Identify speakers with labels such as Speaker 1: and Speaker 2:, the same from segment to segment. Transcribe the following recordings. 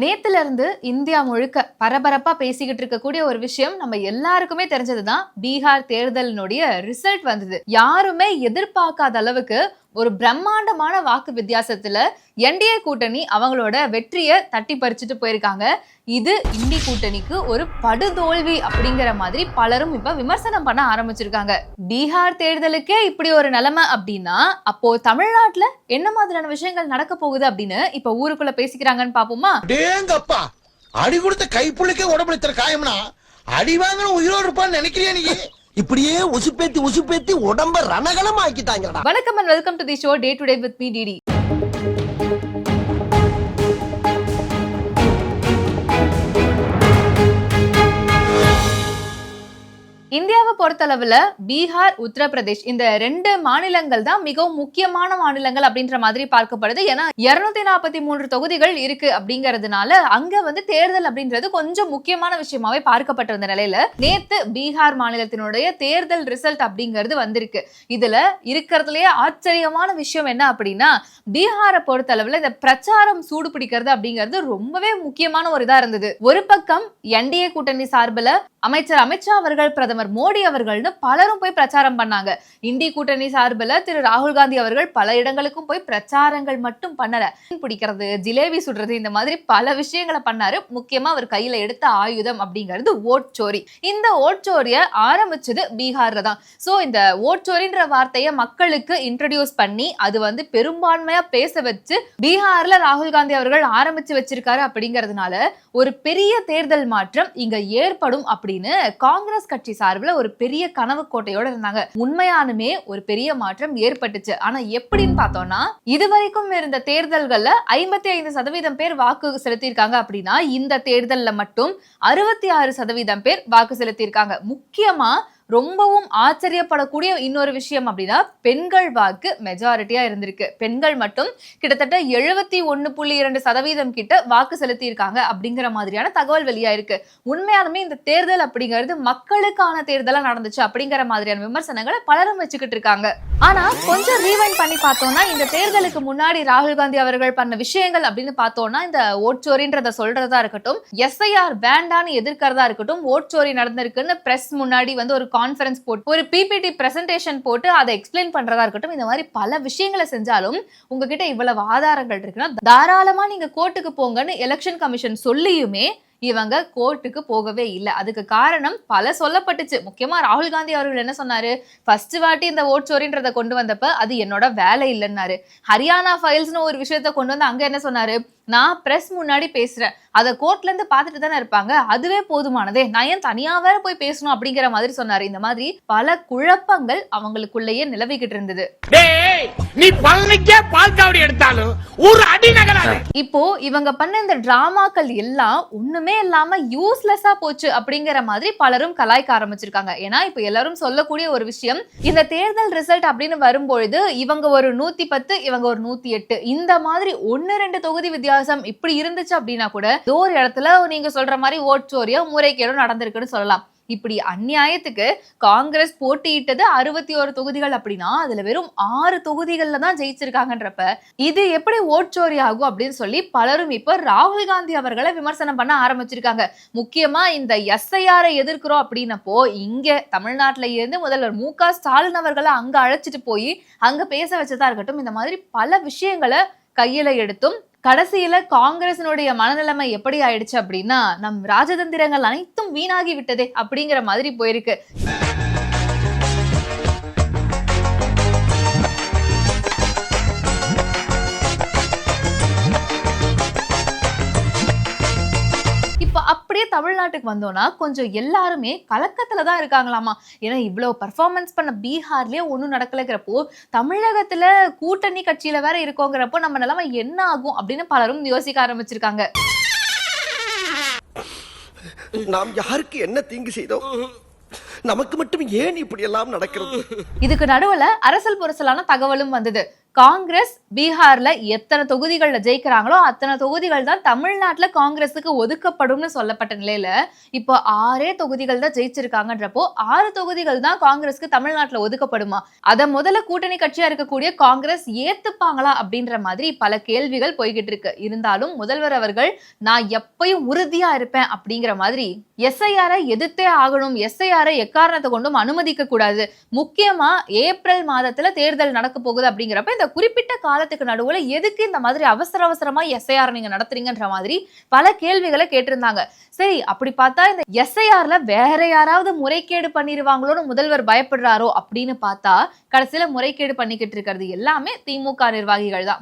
Speaker 1: நேத்துல இருந்து இந்தியா முழுக்க பரபரப்பா பேசிக்கிட்டு இருக்கக்கூடிய ஒரு விஷயம் நம்ம எல்லாருக்குமே தெரிஞ்சதுதான் பீகார் தேர்தலினுடைய ரிசல்ட் வந்தது. யாருமே எதிர்பார்க்காத அளவுக்கு ஒரு பிரம்மாண்டமான வாக்கு வித்தியாசத்துல என்டிஏ கூட்டணி அவங்களோட வெற்றியை தட்டி பறிச்சுட்டு போயிருக்காங்க. இது இந்தி கூட்டணிக்கு ஒரு படுதோல்வி அப்படிங்கிற மாதிரி பலரும் இப்ப விமர்சனம் பண்ண ஆரம்பிச்சிருக்காங்க. பீகார் தேர்தலுக்கே இப்படி ஒரு நிலைமை அப்படின்னா அப்போ தமிழ்நாட்டுல என்ன மாதிரியான விஷயங்கள் நடக்க போகுது அப்படின்னு இப்ப ஊருக்குள்ள பேசிக்கிறாங்கன்னு பாப்போமா?
Speaker 2: அடி கொடுத்த கைப்புள்ளிக்கே உடம்புல காயம்னா அடி வாங்கின உயிரோடு இருப்பான்னு நினைக்கிறியா நீ?
Speaker 3: இப்படியே உசுப்பேத்தி உசுப்பேத்தி உடம்ப ரணகலம் ஆக்கிட்டாங்கடா
Speaker 1: வணக்கம் and welcome to the show day to day with me DD இந்தியாவை பொறுத்தளவுல பீகார் உத்தரப்பிரதேஷ் இந்த ரெண்டு மாநிலங்கள் தான் மிகவும் முக்கியமான மாநிலங்கள் அப்படின்ற மாதிரி பார்க்கப்படுது. ஏன்னா இருநூத்தி நாற்பத்தி மூன்று தொகுதிகள் இருக்கு அப்படிங்கறதுனால அங்க வந்து தேர்தல் அப்படின்றது கொஞ்சம் முக்கியமான விஷயமாவே பார்க்கப்பட்டிருந்த நிலையில நேத்து பீகார் மாநிலத்தினுடைய தேர்தல் ரிசல்ட் அப்படிங்கிறது வந்திருக்கு. இதுல இருக்கிறதுலயே ஆச்சரியமான விஷயம் என்ன அப்படின்னா பீகாரை பொறுத்தளவுல இந்த பிரச்சாரம் சூடு பிடிக்கிறது அப்படிங்கிறது ரொம்பவே முக்கியமான ஒரு இதா இருந்தது. ஒரு பக்கம் என்டிஏ கூட்டணி சார்பில் அமைச்சர் அமித்ஷா அவர்கள் பிரதமர் மோடி அவர்கள்னு பலரும் போய் பிரச்சாரம் பண்ணாங்க. இந்தி கூட்டணி சார்பில் திரு ராகுல் காந்தி அவர்கள் பல இடங்களுக்கும் போய் பிரச்சாரங்கள் மட்டும் பண்ணல. பிடிக்கிறது ஜிலேபி சுடுறது இந்த மாதிரி பல விஷயங்களை பண்ணாரு. முக்கியமா அவர் கையில எடுத்த ஆயுதம் அப்படிங்கிறது ஓட்சோரி இந்த ஓட்சோரிய ஆரம்பிச்சது பீகார்ல தான். சோ இந்த ஓட்சோரின்ற வார்த்தையை மக்களுக்கு இன்ட்ரடியூஸ் பண்ணி அது வந்து பெரும்பான்மையா பேச வச்சு பீகார்ல ராகுல் காந்தி அவர்கள் ஆரம்பிச்சு வச்சிருக்காரு அப்படிங்கிறதுனால ஒரு பெரிய தேர்தல் மாற்றம் இங்க ஏற்படும் அப்படின்னு காங்கிரஸ் கட்சி சார்பில் ஒரு பெரிய கனவு கோட்டையோட இருந்தாங்க. உண்மையானுமே ஒரு பெரிய மாற்றம் ஏற்பட்டுச்சு. ஆனா எப்படின்னு பார்த்தோம்னா இதுவரைக்கும் இருந்த தேர்தல்கள்ல ஐம்பத்தி ஐந்து சதவீதம் பேர் வாக்கு செலுத்தியிருக்காங்க அப்படின்னா இந்த தேர்தலில் மட்டும் அறுபத்தி ஆறு சதவீதம் பேர் வாக்கு செலுத்தியிருக்காங்க. முக்கியமா ரொம்பவும் ஆச்சரியப்படக்கூடிய இன்னொரு விஷயம் அப்படின்னா பெண்கள் வாக்கு மெஜாரிட்டியா இருந்திருக்கு. பெண்கள் மட்டும் கிட்டத்தட்ட எழுபத்தி ஒன்னு புள்ளி இரண்டு சதவீதம் கிட்ட வாக்கு செலுத்தியிருக்காங்க அப்படிங்கிற மாதிரியான தகவல் வெளியாயிருக்கு. உண்மையாலுமே இந்த தேர்தல் அப்படிங்கிறது மக்களுக்கான தேர்தலாக நடந்துச்சு அப்படிங்கிற மாதிரியான விமர்சனங்களை பலரும் வச்சுக்கிட்டு இருக்காங்க. ஆனா கொஞ்சம் ரீவைண்ட் பண்ணி பார்த்தோம்னா இந்த தேர்தலுக்கு முன்னாடி ராகுல் காந்தி அவர்கள் பண்ண விஷயங்கள் அப்படின்னு பார்த்தோம்னா இந்த ஓட்சோரின்றத சொல்றதா இருக்கட்டும் எஸ்ஐஆர் வேண்டான்னு எதிர்க்கிறதா இருக்கட்டும் ஓட்சோரி நடந்திருக்குன்னு பிரஸ் முன்னாடி வந்து ஒரு கான்ஃபரன்ஸ் போட்டு ஒரு பிபிடி பிரசன்டேஷன் போட்டு அதை எக்ஸ்பிளைன் பண்றதா இருக்கட்டும் இந்த மாதிரி பல விஷயங்களை செஞ்சாலும் உங்ககிட்ட இவ்வளவு ஆதாரங்கள் இருக்குன்னா தாராளமா நீங்க கோர்ட்டுக்கு போங்கன்னு எலெக்ஷன் கமிஷன் சொல்லியுமே இவங்க கோர்ட்டுக்கு போகவே இல்லை. அதுக்கு காரணம் பல சொல்லப்பட்டுச்சு. முக்கியமா ராகுல் காந்தி அவர்கள் என்ன சொன்னாரு? ஃபர்ஸ்ட் வாட்டி இந்த ஓட் சோரின்றதை கொண்டு வந்தப்ப அது என்னோட வேலை இல்லைன்னாரு. ஹரியானா ஃபைல்ஸ்னு ஒரு விஷயத்த கொண்டு வந்து அங்க என்ன சொன்னாரு? நான் பிரஸ் முன்னாடி பேசுறேன். அதை கோர்ட்ல இருந்து பார்த்துட்டு தானே இருப்பாங்க. அதுவே போதுமானதே. நான் ஏன் தனியா வேற போய் பேசணும் அப்படிங்கிற மாதிரி சொன்னாரு. இந்த மாதிரி பல குழப்பங்கள் அவங்களுக்குள்ளேயே நிலவிக்கிட்டு இருந்தது.
Speaker 4: டேய் நீ பழனிக்கே பால் காவடி எடுத்தாலும் ஒரு அடி நகராது.
Speaker 1: இப்போ இவங்க பண்ண இந்த டிராமாக்கள் எல்லாம் ஒண்ணுமே இல்லாம யூஸ்லெஸ்ஸா போச்சு அப்படிங்கிற மாதிரி பலரும் கலாய்க்க ஆரம்பிச்சிருக்காங்க. ஏன்னா இப்போ எல்லாரும் சொல்லக்கூடிய ஒரு விஷயம் இந்த தேர்தல் ரிசல்ட் அப்படின்னு வரும்பொழுது இவங்க ஒரு நூத்தி பத்து இவங்க ஒரு நூத்தி எட்டு. இந்த மாதிரி ஒன்னு ரெண்டு தொகுதி வித்தியாசம் இப்படி இருந்துச்சு அப்படின்னா கூட ஏதோ ஒரு இடத்துல நீங்க சொல்ற மாதிரி ஓட்சோரியோ முறைகேடோ நடந்திருக்குன்னு சொல்லலாம். இப்படி அந்நியாயத்துக்கு காங்கிரஸ் போட்டியிட்டது அறுபத்தி ஒரு தொகுதிகள் அப்படின்னா அதுல வெறும் ஆறு தொகுதிகள்ல தான் ஜெயிச்சிருக்காங்கன்றப்ப இது எப்படி ஓட்சோரி ஆகும் அப்படின்னு சொல்லி பலரும் இப்ப ராகுல் காந்தி அவர்களை விமர்சனம் பண்ண ஆரம்பிச்சிருக்காங்க. முக்கியமா இந்த எஸ்ஐஆரை எதிர்க்கிறோம் அப்படின்னப்போ இங்க தமிழ்நாட்டில இருந்து முதல்வர் மு க ஸ்டாலின் அவர்களை அங்க அழைச்சிட்டு போய் அங்க பேச வச்சதா இருக்கட்டும் இந்த மாதிரி பல விஷயங்களை கையில எடுத்தும் கடைசியில காங்கிரசினுடைய மனநிலைமை எப்படி ஆயிடுச்சு அப்படின்னா நம் ராஜதந்திரங்கள் அனைத்தும் வீணாகி விட்டதே அப்படிங்கிற மாதிரி போயிருக்கு. தமிழ்நாட்டுக்கு வந்தோம்னா கொஞ்சம் எல்லாருமே கலக்கத்துல தான் இருக்காங்களாமா. ஏன்னா இவ்வளவு பர்ஃபார்மன்ஸ் பண்ண பீகார்லயே ஒன்றும் நடக்கலைங்கிறப்போ தமிழகத்துல கூட்டணி கட்சியில வேற இருக்கோங்கிறப்போ நம்ம நிலைமை என்ன ஆகும் அப்படின்னு பலரும் யோசிக்க ஆரம்பிச்சிருக்காங்க.
Speaker 3: நாம் யாருக்கு என்ன தீங்கு செய்தோம்? நமக்கு மட்டும் ஏன் இப்படி எல்லாம் நடக்கிறது?
Speaker 1: இதுக்கு நடுவுல அரசல் புரசலான தகவலும் வந்தது. காங்கிரஸ் பீகார்ல எத்தனை தொகுதிகளில் ஜெயிக்கிறாங்களோ அத்தனை தொகுதிகள் தான் தமிழ்நாட்டில் காங்கிரஸுக்கு ஒதுக்கப்படும்னு சொல்லப்பட்ட நிலையில இப்போ ஆறே தொகுதிகள் தான் ஜெயிச்சிருக்காங்கன்றப்போ ஆறு தொகுதிகள் தான் காங்கிரஸ்க்கு தமிழ்நாட்டில் ஒதுக்கப்படுமா? அதை முதல்ல கூட்டணி கட்சியா இருக்கக்கூடிய காங்கிரஸ் ஏத்துப்பாங்களா அப்படின்ற மாதிரி பல கேள்விகள் போய்கிட்டு இருக்கு. இருந்தாலும் முதல்வர் அவர்கள் நான் எப்பயும் உறுதியா இருப்பேன் அப்படிங்கிற மாதிரி எஸ்ஐஆரை எதிர்த்தே ஆகணும் எஸ்ஐஆரை எக்காரணத்தை கொண்டும் அனுமதிக்க கூடாது முக்கியமா ஏப்ரல் மாதத்துல தேர்தல் நடக்க போகுது அப்படிங்கிறப்ப இந்த குறிப்பிட்ட காலத்துக்கு நடுவுல எதுக்கு இந்த மாதிரி அவசர அவசரமா எஸ்ஐஆர் நீங்க நடத்துறீங்கன்ற மாதிரி பல கேள்விகளை கேட்டிருந்தாங்க. சரி அப்படி பார்த்தா இந்த எஸ்ஐஆர்ல வேற யாராவது முறைகேடு பண்ணிருவாங்களோன்னு முதல்வர் பயப்படுறாரோ அப்படின்னு பார்த்தா கடைசியில முறைகேடு பண்ணிக்கிட்டு இருக்கிறது எல்லாமே திமுக நிர்வாகிகள் தான்.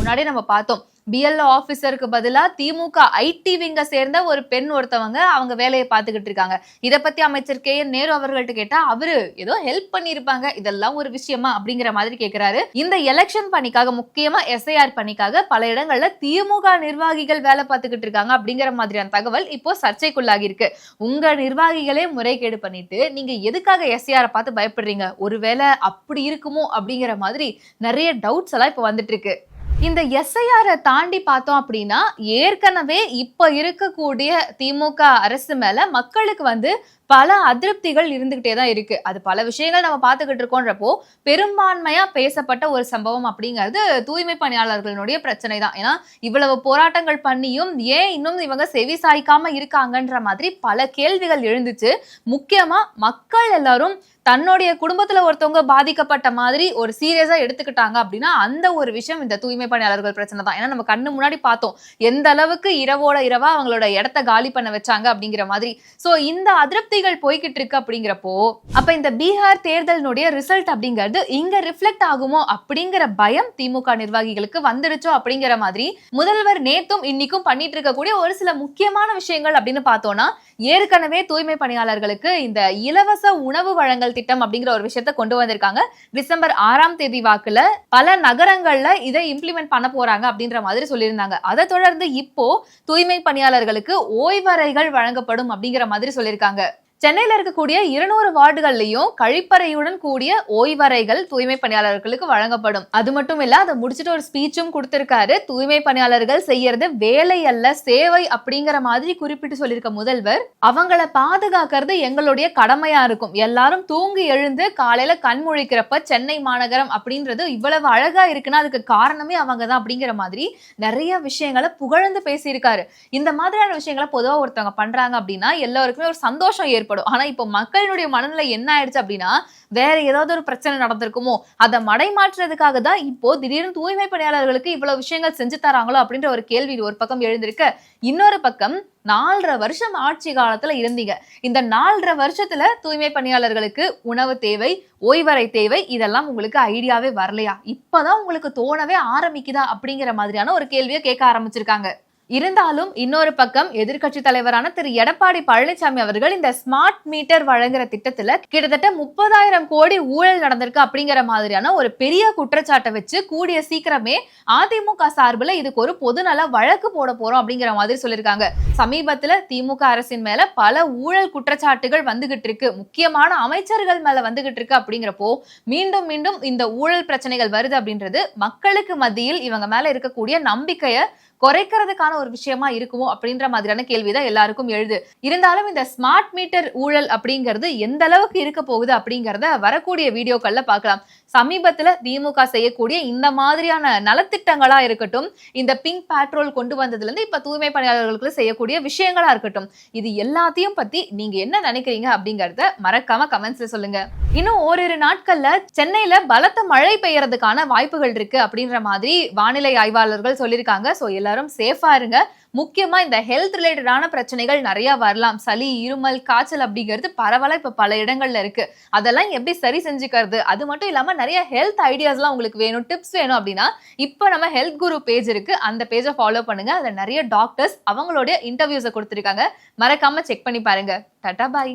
Speaker 1: முன்னாடி நம்ம பார்த்தோம். பிஎல்ஓ ஆஃபீஸருக்கு பதிலாக திமுக ஐடி விங்க சேர்ந்த ஒரு பெண் ஒருத்தவங்க அவங்க வேலையை பார்த்துக்கிட்டு இருக்காங்க. இதை பற்றி அமைச்சர் கே என் நேரு அவர்கள்ட்ட கேட்டால் அவரு ஏதோ ஹெல்ப் பண்ணியிருப்பாங்க. இதெல்லாம் ஒரு விஷயமா அப்படிங்கிற மாதிரி கேட்குறாரு இந்த எலெக்ஷன் பணிக்காக முக்கியமாக எஸ்ஐஆர் பணிக்காக பல இடங்களில் திமுக நிர்வாகிகள் வேலை பார்த்துக்கிட்டு இருக்காங்க அப்படிங்கிற மாதிரியான தகவல் இப்போ சர்ச்சைக்குள்ளாகி இருக்கு. உங்க நிர்வாகிகளே முறைகேடு பண்ணிட்டு நீங்க எதுக்காக எஸ்ஐஆர் பார்த்து பயப்படுறீங்க? ஒருவேளை அப்படி இருக்குமோ அப்படிங்கிற மாதிரி நிறைய டவுட்ஸ் எல்லாம் இப்போ வந்துட்டு இருக்கு. இந்த எஸ்ஐஆரை தாண்டி பார்த்தோம் அப்படின்னா ஏற்கனவே இப்ப இருக்கக்கூடிய திமுக அரசு மேல மக்களுக்கு வந்து பல அதிருப்திகள் இருந்துகிட்டே தான் இருக்கு. அது பல விஷயங்கள் நம்ம பார்த்துக்கிட்டு இருக்கோன்றப்போ பெரும்பான்மையா பேசப்பட்ட ஒரு சம்பவம் அப்படிங்கிறது தூய்மை பணியாளர்களுடைய பிரச்சனை தான். ஏன்னா இவ்வளவு போராட்டங்கள் பண்ணியும் ஏன் இன்னும் இவங்க செவி சாய்க்காம இருக்காங்கன்ற மாதிரி பல கேள்விகள் எழுந்துச்சு. முக்கியமா மக்கள் எல்லாரும் தன்னுடைய குடும்பத்துல ஒருத்தவங்க பாதிக்கப்பட்ட மாதிரி ஒரு சீரியஸா எடுத்துக்கிட்டாங்க அப்படின்னா அந்த ஒரு விஷயம் இந்த தூய்மை பணியாளர்கள் பிரச்சனை தான். ஏன்னா நம்ம கண்ணு முன்னாடி பார்த்தோம். எந்த அளவுக்கு இரவோட இரவா அவங்களோட இடத்த காலி பண்ண வச்சாங்க அப்படிங்கிற மாதிரி. சோ இந்த அதிருப்தி அதிருப்திகள் போய்கிட்டு இருக்கு அப்படிங்கிறப்போ அப்ப இந்த பீகார் தேர்தலினுடைய ரிசல்ட் அப்படிங்கிறது இங்க ரிஃப்ளெக்ட் ஆகுமோ அப்படிங்கிற பயம் திமுக நிர்வாகிகளுக்கு வந்துடுச்சோ அப்படிங்கிற மாதிரி முதல்வர் நேத்தும் இன்னைக்கும் பண்ணிட்டு இருக்கக்கூடிய ஒரு சில முக்கியமான விஷயங்கள் அப்படின்னு பார்த்தோம்னா ஏற்கனவே தூய்மை பணியாளர்களுக்கு இந்த இலவச உணவு வழங்கல் திட்டம் அப்படிங்கிற ஒரு விஷயத்த கொண்டு வந்திருக்காங்க. டிசம்பர் ஆறாம் தேதி வாக்குல பல நகரங்கள்ல இதை இம்ப்ளிமெண்ட் பண்ண போறாங்க அப்படின்ற மாதிரி சொல்லியிருந்தாங்க. அதை தொடர்ந்து இப்போ தூய்மை பணியாளர்களுக்கு ஓய்வறைகள் வழங்கப்படும் அப்படிங்கிற மாதிரி சொல்லியிருக்காங்க. சென்னையில் இருக்கக்கூடிய இருநூறு வார்டுகள்லையும் கழிப்பறையுடன் கூடிய ஓய்வறைகள் தூய்மை பணியாளர்களுக்கு வழங்கப்படும். அது மட்டும் இல்ல அதை முடிச்சுட்டு ஒரு ஸ்பீச்சும் கொடுத்திருக்காரு. தூய்மை பணியாளர்கள் செய்யறது வேலை அல்ல சேவை அப்படிங்கிற மாதிரி குறிப்பிட்டு சொல்லியிருக்க முதல்வர் அவங்கள பாதுகாக்கிறது எங்களுடைய கடமையா இருக்கும். எல்லாரும் தூங்கி எழுந்து காலையில கண் முழிக்கிறப்ப சென்னை மாநகரம் அப்படின்றது இவ்வளவு அழகா இருக்குன்னா அதுக்கு காரணமே அவங்க தான் அப்படிங்கிற மாதிரி நிறைய விஷயங்களை புகழ்ந்து பேசியிருக்காரு. இந்த மாதிரியான விஷயங்களை பொதுவாக ஒருத்தவங்க பண்றாங்க அப்படின்னா எல்லாருக்குமே ஒரு சந்தோஷம் ஏற்படும். ஆனா இப்போ மக்களுடைய மனநிலை என்ன ஆயிடுச்சு அப்படின்னா வேற ஏதாவது ஒரு பிரச்சனை நடந்திருக்குமோ அதை மடைமாற்றுறதுக்காக தான் இப்போ திடீர்னு தூய்மை பணியாளர்களுக்கு இவ்வளவு விஷயங்கள் செஞ்சு தராங்களோ அப்படின்ற ஒரு கேள்வி ஒரு பக்கம் எழுந்திருக்கு. இன்னொரு பக்கம் நாலரை வருஷம் ஆட்சி காலத்துல இருந்தீங்க. இந்த நாலரை வருஷத்துல தூய்மை பணியாளர்களுக்கு உணவு தேவை ஓய்வறை தேவை இதெல்லாம் உங்களுக்கு ஐடியாவே வரலையா? இப்பதான் உங்களுக்கு தோணவே ஆரம்பிக்குதா அப்படிங்கிற மாதிரியான ஒரு கேள்வியை கேட்க ஆரம்பிச்சிருக்காங்க. இருந்தாலும் இன்னொரு பக்கம் எதிர்க்கட்சி தலைவரான திரு. எடப்பாடி பழனிசாமி அவர்கள் இந்த ஸ்மார்ட் மீட்டர் வழங்குற திட்டத்துல கிட்டத்தட்ட முப்பதாயிரம் கோடி ஊழல் நடந்திருக்கு அப்படிங்கிற மாதிரியான ஒரு பெரிய குற்றச்சாட்டை வச்சு கூடிய சீக்கிரமே அதிமுக சார்பில் இதுக்கு ஒரு பொதுநல வழக்கு போட போறோம் அப்படிங்கிற மாதிரி சொல்லியிருக்காங்க. சமீபத்துல திமுக அரசின் மேல பல ஊழல் குற்றச்சாட்டுகள் வந்துகிட்டு இருக்கு. முக்கியமான அமைச்சர்கள் மேல வந்துகிட்டு இருக்கு அப்படிங்கிறப்போ மீண்டும் மீண்டும் இந்த ஊழல் பிரச்சனைகள் வருது அப்படின்றது மக்களுக்கு மத்தியில் இவங்க மேல இருக்கக்கூடிய நம்பிக்கையை குறைக்கிறதுக்கான ஒரு விஷயமா இருக்குமோ அப்படின்ற மாதிரியான கேள்விதான் எல்லாருக்கும் எழுது. இருந்தாலும் இந்த ஸ்மார்ட் மீட்டர் ஊழல் அப்படிங்கிறது எந்த அளவுக்கு இருக்க போகுது அப்படிங்கறத வரக்கூடிய வீடியோக்கள்ல பார்க்கலாம். சமீபத்துல திமுக செய்யக்கூடிய இந்த மாதிரியான நலத்திட்டங்களா இருக்கட்டும் இந்த பிங்க் பேட்ரோல் கொண்டு வந்ததுல இருந்து இப்ப தூய்மை பணியாளர்களுக்கு செய்யக்கூடிய விஷயங்களா இருக்கட்டும் இது எல்லாத்தையும் பத்தி நீங்க என்ன நினைக்கிறீங்க அப்படிங்கறத மறக்காம கமெண்ட்ஸ்ல சொல்லுங்க. இன்னும் ஓரிரு நாட்கள்ல சென்னையில பலத்த மழை பெய்யறதுக்கான வாய்ப்புகள் இருக்கு அப்படின்ற மாதிரி வானிலை ஆய்வாளர்கள் சொல்லியிருக்காங்க. சோ எல்லாரும் சேஃபா இருங்க. முக்கியமாக இந்த ஹெல்த் ரிலேட்டடான பிரச்சனைகள் நிறைய வரலாம். சளி இருமல் காய்ச்சல் அப்படிங்கிறது பரவலாக இப்போ பல இடங்களில் இருக்கு. அதெல்லாம் எப்படி சரி செஞ்சுக்கிறது? அது மட்டும் இல்லாமல் நிறைய ஹெல்த் ஐடியாஸ்லாம் உங்களுக்கு வேணும் டிப்ஸ் வேணும் அப்படின்னா இப்போ நம்ம ஹெல்த் குரு பேஜ் இருக்கு. அந்த பேஜை ஃபாலோ பண்ணுங்க. அதில் நிறைய டாக்டர்ஸ் அவங்களுடைய இன்டர்வியூஸை கொடுத்துருக்காங்க. மறக்காம செக் பண்ணி பாருங்க. டாட்டா பாய்